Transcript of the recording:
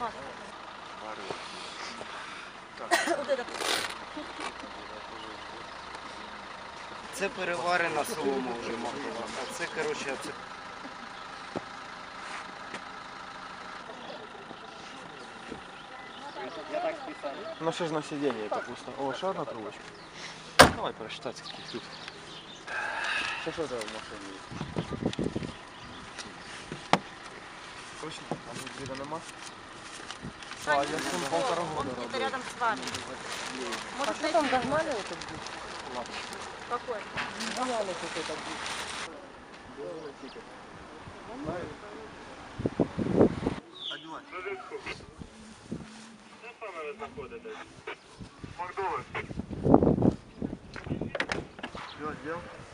Масло. Вот это. Це переварена солома вже макова. А це, коротше, це... Ну что ж на сиденье это вкусно. О, еще одна трубочка. Давай просчитать, каких тут. Что что это в машине есть? Точно? А мы где-то на масло? А, я с ним полтора года Это работаю. рядом с вами. Может, а там догнали этот Какой? Все, сделал?